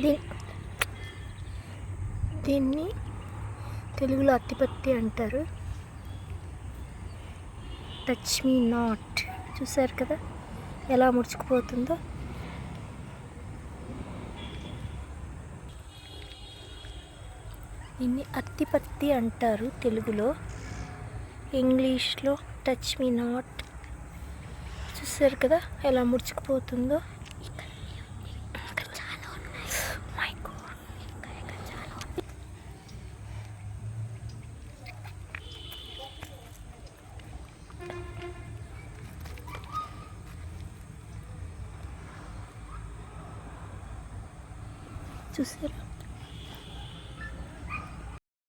దీ దీన్ని తెలుగులో అత్తిపత్తి అంటారు. టచ్ మీ నాట్ చూసారు కదా? ఎలా ముడుచుకుపోతుందో? దీన్ని అత్తిపత్తి అంటారు తెలుగులో. ఇంగ్లీష్లో టచ్ మీ నాట్ చూసారు కదా ఎలా ముడుచుకుపోతుందో? చూసారా?